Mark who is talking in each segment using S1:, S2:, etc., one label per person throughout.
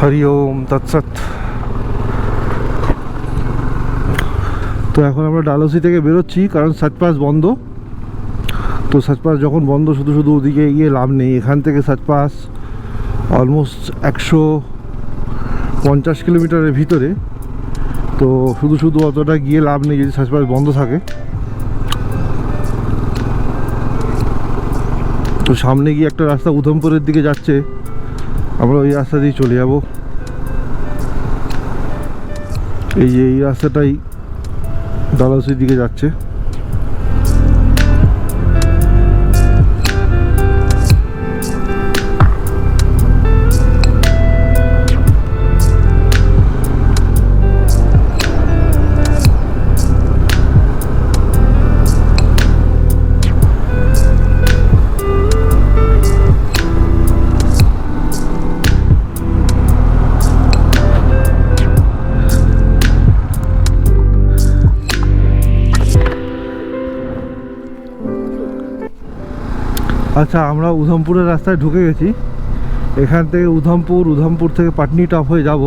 S1: হরি ওম তৎসৎ তো এখন আমরা ডালহৌসি থেকে বেরোচ্ছি, কারণ সাতপাস বন্ধ। তো সাতপাস যখন বন্ধ, শুধু শুধু ওদিকে গিয়ে লাভ নেই। এখান থেকে সাতপাস অলমোস্ট একশো পঞ্চাশ কিলোমিটারের ভিতরে। তো শুধু শুধু অতটা গিয়ে লাভ নেই, যদি সাতপাস বন্ধ থাকে। তো সামনে গিয়ে একটা রাস্তা উধমপুরের দিকে যাচ্ছে। আমরা ওই রাস্তা দিয়ে চলে যাব। এই যে এই রাস্তাটাই দালাসির দিকে যাচ্ছে। আচ্ছা আমরা উধমপুরের রাস্তায় ঢুকে গেছি। এখান থেকে উধমপুর উধমপুর থেকে পাটনি টপ হয়ে যাব।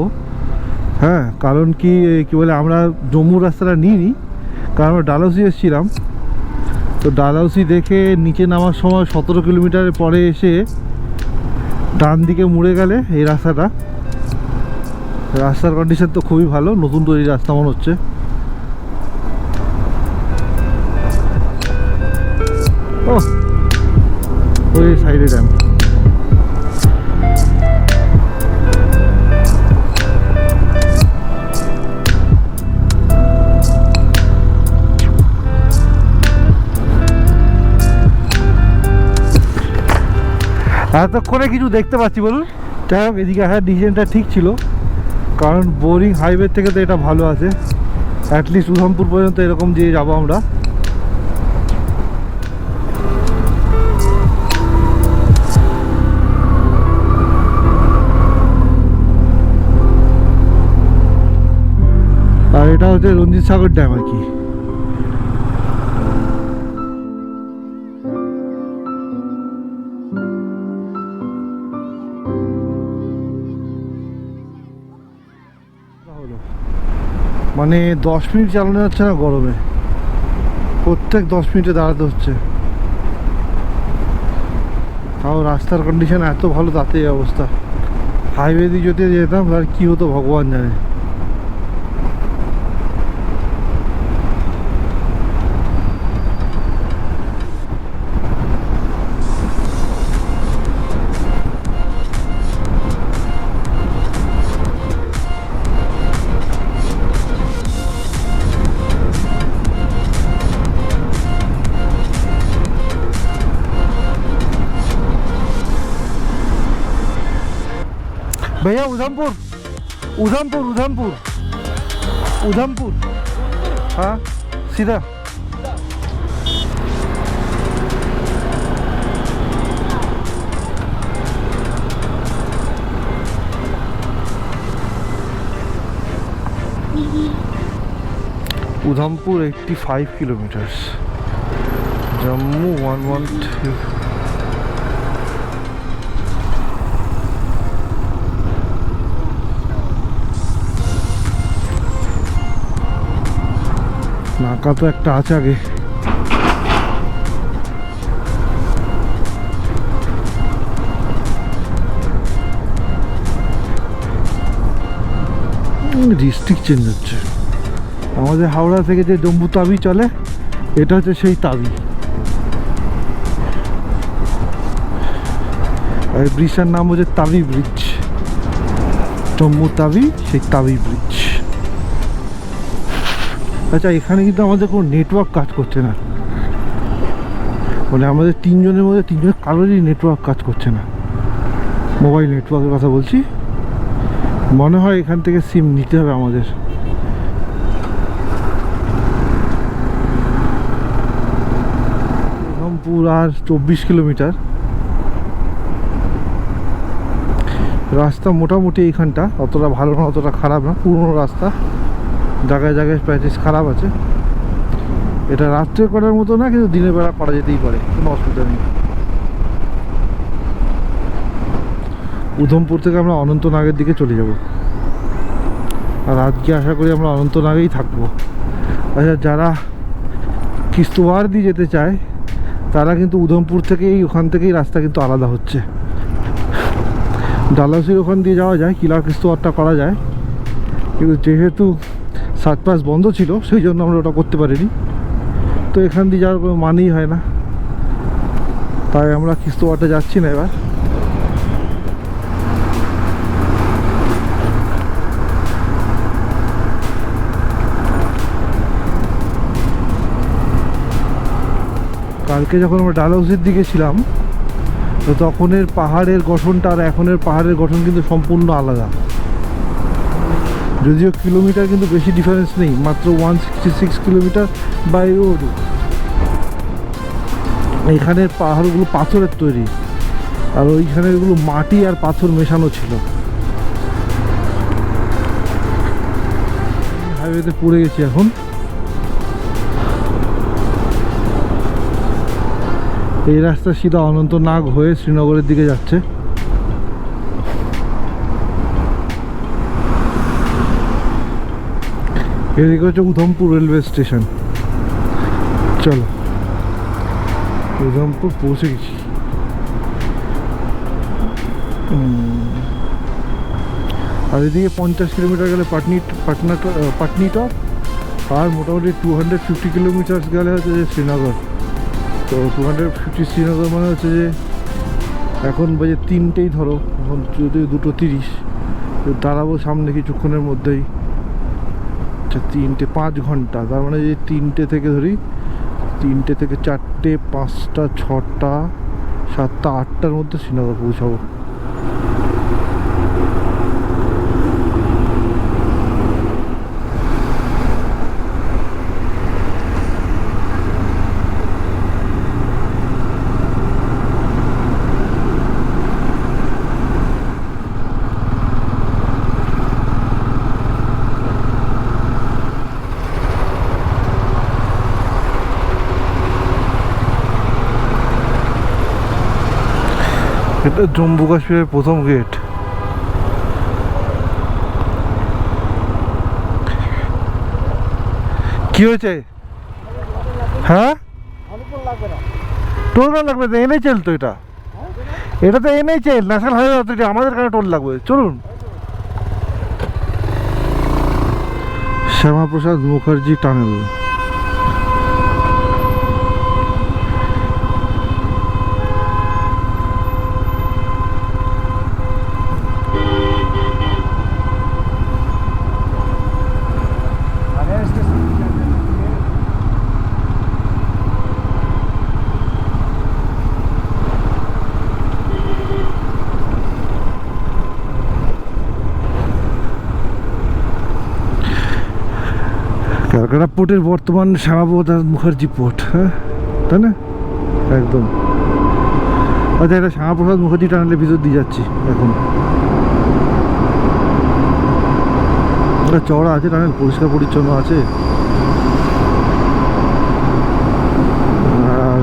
S1: হ্যাঁ কারণ কি কি বলে, আমরা জম্মুর রাস্তাটা নিইনি, কারণ আমরা ডালহৌসি এসেছিলাম। তো ডালহৌসি দেখে নিচে নামার সময় সতেরো কিলোমিটারের পরে এসে ডান দিকে মুড়ে গেলে এই রাস্তাটা। রাস্তার কন্ডিশন তো খুবই ভালো, নতুন তৈরি রাস্তা মনে হচ্ছে। ও ওই সাইডে ড্যাম এতক্ষণে কিছু দেখতে পাচ্ছি, বলুন। যাই এদিকে আসার ডিসিশনটা ঠিক ছিল। কারণ বোরিং হাইওয়ে থেকে তো এটা ভালো আছে। অ্যাটলিস্ট উধমপুর পর্যন্ত এরকম দিয়ে যাব আমরা। এটা হচ্ছে রঞ্জিত সাগর ড্যাম আর কি। মানে দশ মিনিট চালানো যাচ্ছে না গরমে। প্রত্যেক দশ মিনিটে দাঁড়াতে হচ্ছে। তাও রাস্তার কন্ডিশন এত ভালো তাতে অবস্থা। হাইওয়ে দিয়ে যদি যেতাম আর কি হতো ভগবান জানে। भैया उधमपुर उधमपुर उधमपुर उधमपुर हाँ सीधा उधमपुर 85 kilometers जम्मू 112 নাকা তো একটা আছে আগে। ডিস্ট্রিক্ট চেঞ্জ হচ্ছে। আমাদের হাওড়া থেকে যে জম্বু তাবি চলে, এটা হচ্ছে সেই তাবি। আর ব্রিজটার নাম হচ্ছে তাবি ব্রিজ। জম্মু তাবি, সেই তাবি ব্রিজ। আচ্ছা এখানে কিন্তু আমাদের কোনো নেটওয়ার্ক কাজ করছে না। মানে আমাদের তিনজনের মধ্যে তিনজনের কারোরই নেটওয়ার্ক কাজ করছে না। মোবাইল নেটওয়ার্কের কথা বলছি। মনে হয় এখান থেকে সিম নিতে হবে আমাদের। উধমপুর আর চব্বিশ কিলোমিটার। রাস্তা মোটামুটি এইখানটা, অতটা ভালো না, অতটা খারাপ না, পুরনো রাস্তা। জায়গায় জায়গায় প্যাচেস খারাপ আছে। এটা রাত্রে করার মতো না, কিন্তু দিনের বেলা করা যেতেই পারে, কোনো অসুবিধা নেই। উধমপুর থেকে আমরা অনন্তনাগের দিকে চলে যাব। আর আজকে আশা করি আমরা অনন্তনাগেই থাকব। আচ্ছা যারা কিস্তোয়ার দিয়ে যেতে চায়, তারা কিন্তু উধমপুর থেকেই, ওখান থেকেই রাস্তা কিন্তু আলাদা হচ্ছে। ডালাসির ওখান দিয়ে যাওয়া যায় কিলা কিস্তোয়ারটা করা যায়। কিন্তু যেহেতু সাত বন্ধ ছিল, সেই জন্য আমরা ওটা করতে পারিনি। তো এখান দিয়ে যাওয়ার কোনো মানেই হয় না। তাই আমরা কিস্তোয়ারটা যাচ্ছি না এবার। কালকে যখন আমরা ডালহাউসের দিকে ছিলাম, তো তখনের পাহাড়ের গঠনটা আর এখনের পাহাড়ের গঠন কিন্তু সম্পূর্ণ আলাদা। যদিও কিলোমিটার কিন্তু বেশি ডিফারেন্স নেই, মাত্র one six kilometre by road এখানের পাহাড়গুলো পাথরের তৈরি, আর ওইখানেরগুলো মাটি আর পাথর মেশানো ছিল। হাইওয়েতে পড়ে গেছি এখন। এই রাস্তা সিধা অনন্তনাগ হয়ে শ্রীনগরের দিকে যাচ্ছে। এদিকে হচ্ছে উধমপুর রেলওয়ে স্টেশন। চলো, উধমপুর পৌঁছে গেছি। আর এদিকে পঞ্চাশ কিলোমিটার গেলে পাটনি, পাটনা, পাটনি টপ আর মোটামুটি টু হান্ড্রেড ফিফটি কিলোমিটার গেলে হচ্ছে যে শ্রীনগর। তো টু হান্ড্রেড ফিফটি শ্রীনগর মানে হচ্ছে যে এখন বাজে তিনটেই ধরো, এখন যদি দুটো তিরিশ দাঁড়াবো সামনে কিছুক্ষণের মধ্যেই। আচ্ছা তিনটে, পাঁচ ঘণ্টা। তার মানে যে তিনটে থেকে ধরি, তিনটে থেকে চারটে, পাঁচটা, ছটা, সাতটা, আটটার মধ্যে শ্রীনগর পৌঁছাবো। এটা জম্মু কাশ্মীরের প্রথম গেট কি হয়েছে? হ্যাঁ? টোল কেন লাগবে চেল তো এটা। এটা তো এনএ চেল ন্যাশনাল হাইওয়ে অথরিটি, আমাদের কাছে টোল লাগবে। চলুন। শ্যামাপ্রসাদ মুখার্জি টানেল। ক্যালকাটা পোর্টের বর্তমান শ্যামাপ্রসাদ মুখার্জি পোর্ট হ্যাঁ? তাই না? একদম। আচ্ছা এটা শ্যামাপ্রসাদ মুখার্জি টানেলের ভিতর দিয়ে যাচ্ছি, এখন। এটা চওড়া আছে, টানেল পরিষ্কার পরিচ্ছন্ন আছে। আর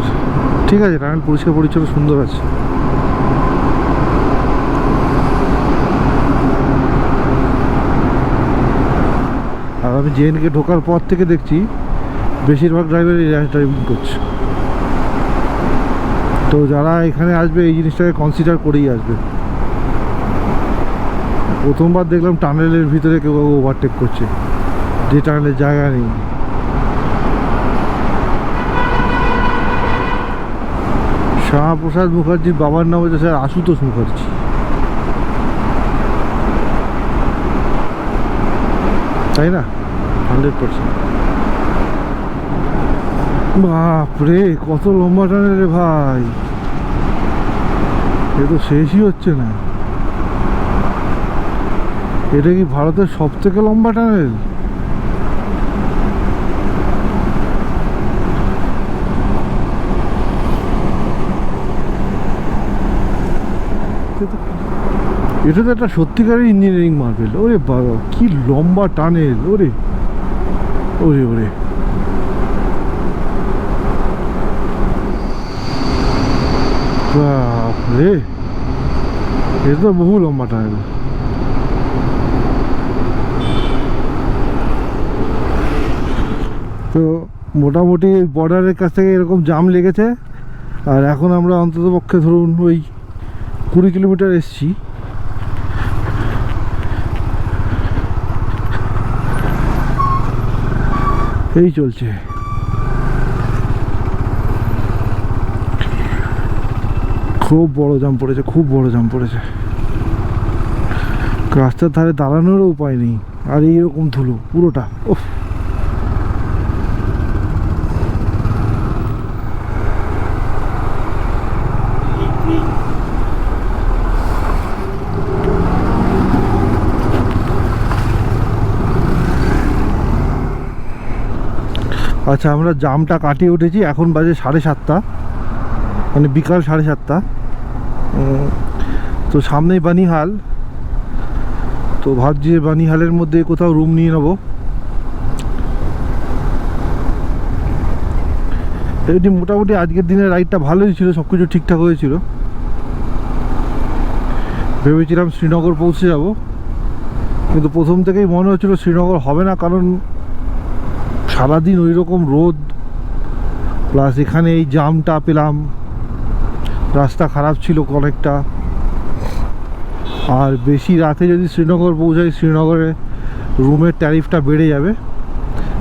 S1: ঠিক আছে, টানেল পরিষ্কার পরিচ্ছন্ন সুন্দর আছে। আমি জেএনকে ঢোকার পর থেকে দেখছি বেশিরভাগ ড্রাইভারই র্যাশ ড্রাইভিং করছে। তো যারা এখানে আসবে, এই জিনিসটাকে কনসিডার করেই আসবে। প্রথমবার দেখলাম টানেলের ভিতরে কেউ ওভারটেক করছে। যে টানেলের জায়গা নেই। শ্যামাপ্রসাদ মুখার্জির বাবার নাম হচ্ছে স্যার আশুতোষ মুখার্জি। তাই না? Hundred percent. বাপরে, কত লম্বা টানে রে ভাই। এ তো শেষই হচ্ছে না। এটা কি ভারতের সব থেকে লম্বা টানেল? এটা তো একটা সত্যিকারের ইঞ্জিনিয়ারিং মার্বেল ওরে বাবা, কি লম্বা টানেল, ওরে। ওরে ওরে। বাপরে। এটা তো বহু লম্বা টানেল তো মোটামুটি বর্ডারের কাছ থেকে এরকম জাম লেগেছে। আর এখন আমরা অন্তত পক্ষে ধরুন ওই কুড়ি কিলোমিটার এসছি। এই চলছে। খুব বড় জাম পড়েছে, খুব বড় জাম পড়েছে। রাস্তার ধারে দাঁড়ানোরও উপায় নেই, আর এইরকম ধুলো, পুরোটা ওফ আচ্ছা আমরা জামটা কাটিয়ে উঠেছি, এখন বাজে সাড়ে সাতটা। মানে বিকাল সাড়ে সাতটা। তো সামনেই বানিহাল। তো ভাবছি বানিহালের মধ্যে কোথাও রুম নিয়ে নেব। এমনি মোটামুটি আজকের দিনের রাইডটা ভালোই ছিল সব কিছু ঠিকঠাক হয়েছিল। ভেবেছিলাম শ্রীনগর পৌঁছে যাব। কিন্তু প্রথম থেকেই মনে হচ্ছিল শ্রীনগর হবে না, কারণ সারাদিন ওই রকম রোদ প্লাস এখানে এই জামটা পেলাম। রাস্তা খারাপ ছিল অনেকটা। আর বেশি রাতে যদি শ্রীনগর পৌঁছাই, শ্রীনগরে রুমের ট্যারিফটা বেড়ে যাবে।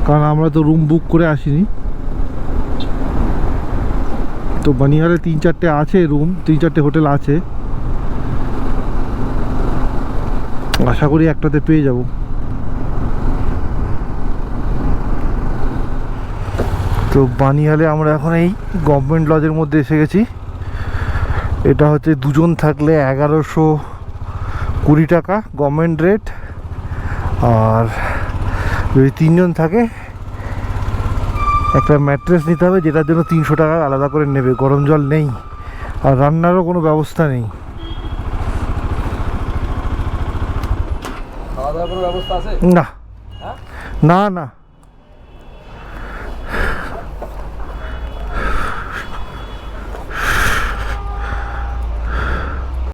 S1: কারণ আমরা তো রুম বুক করে আসিনি। তো বানিহালে তিন চারটে আছে রুম তিন চারটে হোটেল আছে। আশা করি একটাতে পেয়ে যাব। তো বানিয়ালে আমরা এখন এই গভর্নমেন্ট লজের মধ্যে এসে গেছি। এটা হচ্ছে দুজন থাকলে এগারোশো কুড়ি টাকা গভর্নমেন্ট রেট আর যদি তিনজন থাকে একটা ম্যাট্রেস নিতে হবে যেটার জন্য তিনশো টাকা আলাদা করে নেবে। গরম জল নেই আর রান্নারও কোনো ব্যবস্থা নেই।
S2: আছে?
S1: না।
S2: হ্যাঁ?
S1: না না।